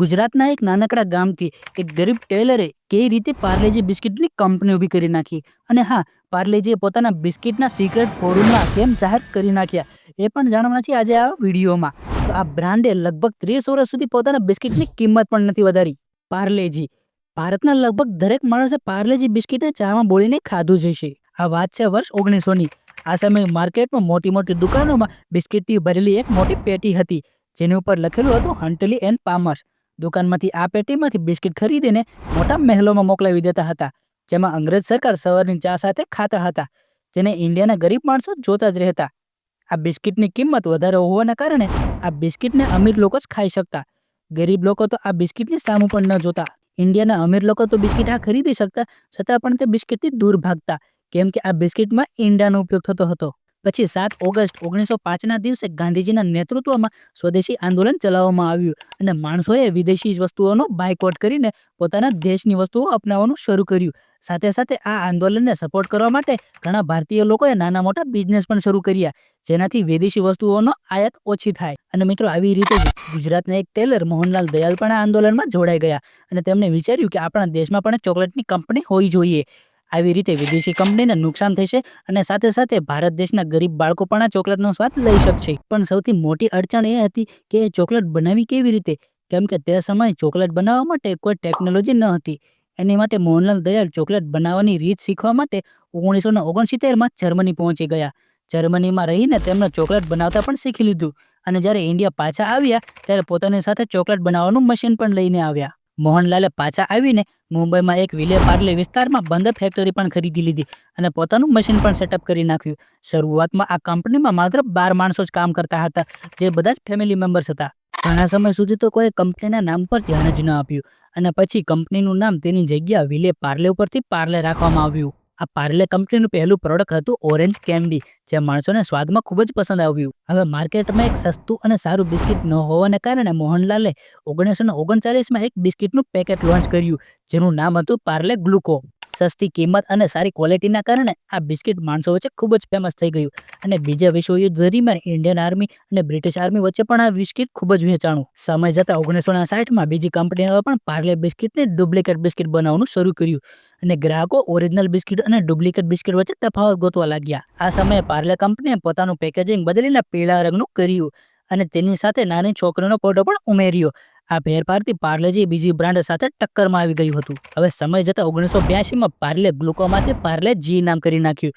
ગુજરાતના એક નાનકડા ગામથી એક ગરીબ ટેલરે કેવી રીતે પાર્લેજી બિસ્કિટની કંપની ઊભી કરી નાખી? અને હા પાર્લેજીએ પોતાના બિસ્કિટના સિક્રેટ ફોર્મ્યુલા કેમ જાહેર કરી નાખ્યા, એ પણ જાણવાના છે આજે આ વિડીયોમાં. તો આ બ્રાન્ડે લગભગ ત્રીસ વર્ષ સુધી પોતાના બિસ્કિટની કિંમત પણ નથી વધારી. પાર્લેજી ભારતના લગભગ દરેક માણસે પાર્લેજી બિસ્કિટને ચામાં બોળીને ખાધું જ છે આ વાત છે વર્ષ ઓગણીસોની. આ સમયે માર્કેટમાં મોટી મોટી દુકાનોમાં બિસ્કિટથી ભરેલી એક મોટી પેટી હતી, જેની ઉપર લખેલું હતું હંટલી એન્ડ પામર્સ દુકાનમાંથી આ પેટીમાંથી બિસ્કિટ ખરીદીને મોટા મહેલોમાં મોકલાવી દેતા હતા, જેમાં અંગ્રેજ સરકાર સવારની ચા સાથે ખાતા હતા, જેને ઇન્ડિયાના ગરીબ માણસો જોતા જ રહેતા. આ બિસ્કિટની કિંમત વધારે હોવાના કારણે આ બિસ્કિટને અમીર લોકો જ ખાઈ શકતા. ગરીબ લોકો તો આ બિસ્કિટની સામું પણ ન જોતા. ઇન્ડિયાના અમીર લોકો તો બિસ્કિટ આ ખરીદી શકતા, છતાં પણ તે બિસ્કિટથી દૂર ભાગતા, કેમ કે આ બિસ્કિટમાં ઈંડાનો ઉપયોગ થતો હતો. પછી સાત ઓગસ્ટ ઓગણીસો પાંચના દિવસે ગાંધીજીના નેતૃત્વમાં સ્વદેશી આંદોલન ચલાવવામાં આવ્યું અને માણસોએ વિદેશી વસ્તુઓનો બાયકોટ કરીને પોતાના દેશની વસ્તુઓ અપનાવવાનું શરૂ કર્યું. સાથે સાથે આ આંદોલનને સપોર્ટ કરવા માટે ઘણા ભારતીય લોકોએ નાના મોટા બિઝનેસ પણ શરૂ કર્યા, જેનાથી વિદેશી વસ્તુઓનો આયાત ઓછી થાય. અને મિત્રો, આવી રીતે ગુજરાતના એક ટેલર મોહનલાલ દયાલ પણ આ આંદોલનમાં જોડાઈ ગયા અને તેમણે વિચાર્યું કે આપણા દેશમાં પણ ચોકલેટની કંપની હોવી જોઈએ. આવી રીતે વિદેશી કંપનીને નુકસાન થશે અને સાથે સાથે ભારત દેશના ગરીબ બાળકો પણ આ ચોકલેટનો સ્વાદ લઈ શકશે. પણ સૌથી મોટી અડચણ એ હતી કે એ ચોકલેટ બનાવી કેવી રીતે? કેમ કે તે સમયે ચોકલેટ બનાવવા માટે કોઈ ટેકનોલોજી ન હતી. એની માટે મોહનલાલ દયાળ ચોકલેટ બનાવવાની રીત શીખવા માટે ઓગણીસો ને ઓગણસિત્તેરમાં જર્મની પહોંચી ગયા. જર્મનીમાં રહીને તેમણે ચોકલેટ બનાવતા પણ શીખી લીધું. અને જ્યારે ઇન્ડિયા પાછા આવ્યા, ત્યારે પોતાની સાથે ચોકલેટ બનાવવાનું મશીન પણ લઈને આવ્યા. મોહનલાલે પાછા આવીને મુંબઈમાં એક વિલે પાર્લે વિસ્તારમાં બંધ ફેક્ટરી પણ ખરીદી લીધી અને પોતાનું મશીન પણ સેટઅપ કરી નાખ્યું. શરૂઆતમાં આ કંપનીમાં માત્ર બાર માણસો જ કામ કરતા હતા, જે બધા જ ફેમિલી મેમ્બર્સ હતા. ઘણા સમય સુધી તો કોઈ કંપનીના નામ પર ધ્યાન જ ન આપ્યું અને પછી કંપનીનું નામ તેની જગ્યા વિલે પાર્લે ઉપરથી પાર્લે રાખવામાં આવ્યું. આ પાર્લે કંપનીનું પહેલું પ્રોડક્ટ હતું ઓરેન્જ કેન્ડી જે માણસોને સ્વાદમાં ખૂબ જ પસંદ આવ્યું. હવે માર્કેટમાં એક સસ્તું અને સારું બિસ્કિટ ન હોવાને કારણે મોહનલાલે ઓગણીસો ને ઓગણચાલીસમાં એક બિસ્કિટનું પેકેટ લોન્ચ કર્યું, જેનું નામ હતું પાર્લે ગ્લુકો સસ્તી કિંમત અને સારી ક્વોલિટીના કારણે આ બિસ્કિટ માણસો વચ્ચે ખૂબ જ ફેમસ થઈ ગયું. અને બીજા વિશ્વયુદ્ધ દરમિયાન ઇન્ડિયન આર્મી અને બ્રિટિશ આર્મી વચ્ચે પણ આ બિસ્કિટ ખૂબ જ વેચાણું. સમય જતાં ઓગણીસો સાઠમાં બીજી કંપનીઓએ પણ પાર્લે બિસ્કિટને ડુપ્લિકેટ બિસ્કિટ બનાવવાનું શરૂ કર્યું અને ગ્રાહકો ઓરિજિનલ બિસ્કિટ અને ડુપ્લિકેટ બિસ્કિટ વચ્ચે તફાવત ગોતવા લાગ્યા. આ સમયે પાર્લે કંપનીએ પોતાનું પેકેજિંગ બદલીને પીળા રંગનું કર્યું અને તેની સાથે નાની છોકરીનો ફોટો પણ ઉમેર્યો. આ ફેરફારથી પાર્લેજી બીજી બ્રાન્ડ સાથે ટક્કરમાં આવી ગયું હતું. હવે સમય જતાં ઓગણીસો બ્યાસીમાં પાર્લે ગ્લુકોમાંથી પાર્લે જી નામ કરી નાખ્યું,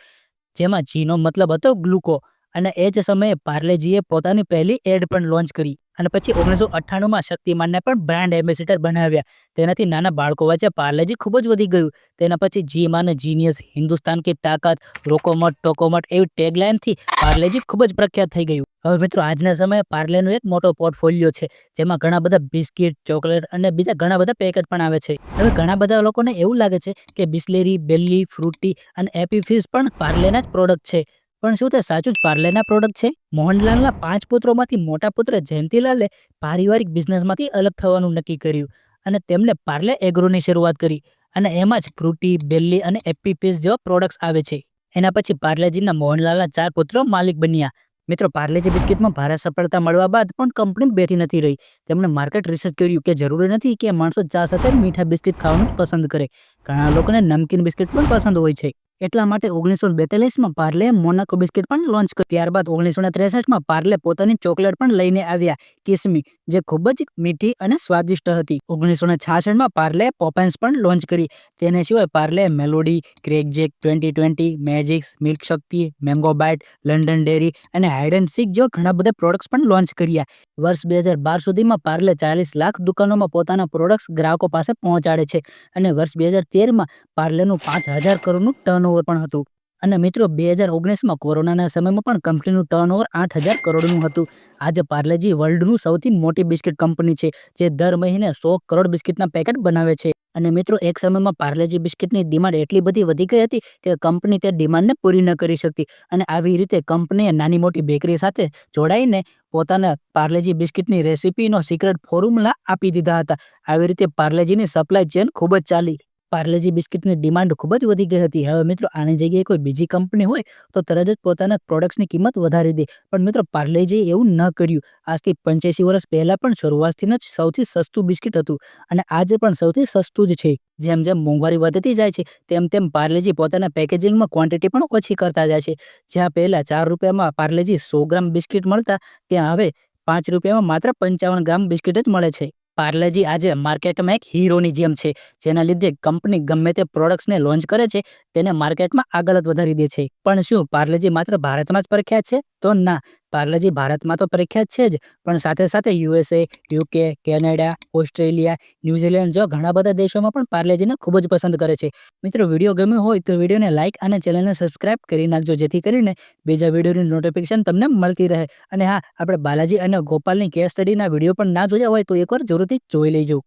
જેમાં જીનો મતલબ હતો ગ્લુકો. અને એ જ સમયે પાર્લેજીએ પોતાની પહેલી એડ પણ લોન્ચ કરી અને પછી ઓગણીસો અઠ્ઠાણુંમાં શક્તિમાનને પણ બ્રાન્ડ એમ્બેસેડર બનાવ્યા. તેનાથી નાના બાળકો વચ્ચે પાર્લેજી ખૂબ જ વધી ગયું. તેના પછી જી અને જીનિયસ હિન્દુસ્તાન કી તાકાત, રોકોમટ, ટોકોમટ એવી ટેગલાઇનથી પાર્લેજી ખૂબ જ પ્રખ્યાત થઈ ગયું. હવે મિત્રો, આજના સમયે પાર્લેનો એક મોટો પોર્ટફોલિયો છે, જેમાં ઘણા બધા બિસ્કિટ, ચોકલેટ અને બીજા ઘણા બધા પેકેટ પણ આવે છે. હવે ઘણા બધા લોકોને એવું લાગે છે કે બિસ્લેરી બેલ્લી ફ્રૂટી અને એપી ફિઝ પણ પાર્લેના જ પ્રોડક્ટ છે. પણ શું તે સાચું જ પાર્લેના પ્રોડક્ટ છે? મોહનલાલના પાંચ પુત્રોમાંથી મોટા પુત્ર જયંતિલાલે પારિવારિક બિઝનેસમાંથી અલગ થવાનું નક્કી કર્યું અને તેમણે પાર્લે એગ્રોની શરૂઆત કરી અને એમાં જ ફ્રૂટી બેલ્લી અને એપી પીસ જેવા પ્રોડક્ટ્સ આવે છે. એના પછી પાર્લેજીના મોહનલાલના ચાર પુત્રો માલિક બન્યા. મિત્રો, પાર્લેજી બિસ્કિટમાં ભારે સફળતા મળવા બાદ પણ કંપની બેઠી નથી રહી. તેમણે માર્કેટ રિસર્ચ કર્યું કે જરૂરી નથી કે માણસો ચા સાથે મીઠા બિસ્કિટ ખાવાનું જ પસંદ કરે. ઘણા લોકોને નમકીન બિસ્કિટ પણ પસંદ હોય છે. એટલા માટે ઓગણીસો બેતાલીસમાં પાર્લે મોનાકો બિસ્કિટ પણ લોન્ચ કર્યું. ત્યારબાદ ઓગણીસો ને ત્રેસઠમાં પાર્લે પોતાની ચોકલેટ પણ લઈને આવ્યા. કિસમી, જે ખૂબ જ મીઠી અને સ્વાદિષ્ટ હતી. ઓગણીસો છાસઠમાં પાર્લે પોપેન્સ પણ લોન્ચ કરી. તેને સિવાય Parle Melody, Krackjack, twenty twenty, Magix, milk Shakti, mango bite, London dairy અને હાઇડ એન્ડ સીક જેવા ઘણા બધા પ્રોડક્ટ્સ પણ લોન્ચ કર્યા. વર્ષ બે હજાર બાર સુધીમાં પાર્લે ચાલીસ લાખ દુકાનોમાં પોતાના પ્રોડક્ટ્સ ગ્રાહકો પાસે પહોંચાડે છે અને વર્ષ બે હજાર તેરમાં પાર્લેનું પાંચ હજાર કરોડનું ટર્નઓવર પણ હતું. અને મિત્રો, બે હજાર ઓગણીસમાં કોરોનાના સમયમાં પણ કંપનીનું ટર્નઓવર આઠ હજાર કરોડનું હતું. આજે પાર્લેજી વર્લ્ડનું સૌથી મોટી બિસ્કિટ કંપની છે, જે દર મહિને સો કરોડ બિસ્કિટના પેકેટ બનાવે છે. અને મિત્રો, એક સમયમાં પાર્લેજી બિસ્કિટની ડિમાન્ડ એટલી બધી વધી ગઈ હતી કે કંપની તે ડિમાન્ડને પૂરી ન કરી શકતી અને આવી રીતે કંપનીએ નાની મોટી બેકરી સાથે જોડાઈને પોતાના પાર્લેજી બિસ્કિટની રેસીપીનો સિક્રેટ ફોર્મ્યુલા આપી દીધા હતા. આવી રીતે પાર્લેજીની સપ્લાય ચેન ખૂબ જ ચાલી પાર્લેજી બિસ્કિટની ડિમાન્ડ ખૂબ જ વધી ગઈ હતી. હવે મિત્રો, આની જગ્યાએ કોઈ બીજી કંપની હોય, તો તરત જ પોતાના પ્રોડક્ટ્સની કિંમત વધારી દે. પણ મિત્રો, પાર્લેજીએ એવું ન કર્યું. આજથી પંચ્યાસી વર્ષ પહેલાં પણ શરૂઆતથી જ સૌથી સસ્તું બિસ્કિટ હતું અને આજે પણ સૌથી સસ્તું જ છે. જેમ જેમ મોંઘવારી વધતી જાય છે, તેમ તેમ પાર્લેજી પોતાના પેકેજિંગમાં ક્વોન્ટિટી પણ ઓછી કરતા જાય છે. જ્યાં પહેલાં ચાર રૂપિયામાં પાર્લેજી સો ગ્રામ બિસ્કિટ મળતા, ત્યાં હવે પાંચ રૂપિયામાં માત્ર પંચાવન ગ્રામ બિસ્કિટ જ મળે છે. પાર્લેજી આજે માર્કેટમાં એક હીરોની જેમ છે, જેના લીધે કંપની ગમે તે પ્રોડક્ટ્સને લોન્ચ કરે છે, તેને માર્કેટમાં આગળ જ વધારી દે છે. પણ શું પાર્લેજી માત્ર ભારતમાં જ પ્રખ્યાત છે? તો ના, પાર્લેજી ભારતમાં તો પ્રખ્યાત છે જ. પણ સાથે સાથે USA, UK, Canada, Australia, New Zealand જેવા ઘણા બધા દેશોમાં પણ પાર્લેજીને ખૂબ જ પસંદ કરે છે. મિત્રો, વીડિયો ગમ્યો હોય તો વિડીયોને લાઇક અને ચેનલને સબસ્ક્રાઇબ કરી નાખજો, જેથી કરીને બીજા વિડીયોની નોટિફિકેશન તમને મળતી રહે. અને હા, આપણે બાલાજી અને ગોપાલની કેસ સ્ટડીના વીડિયો પણ ના જોયા હોય તો એકવાર જરૂરથી જોઈ લેજો.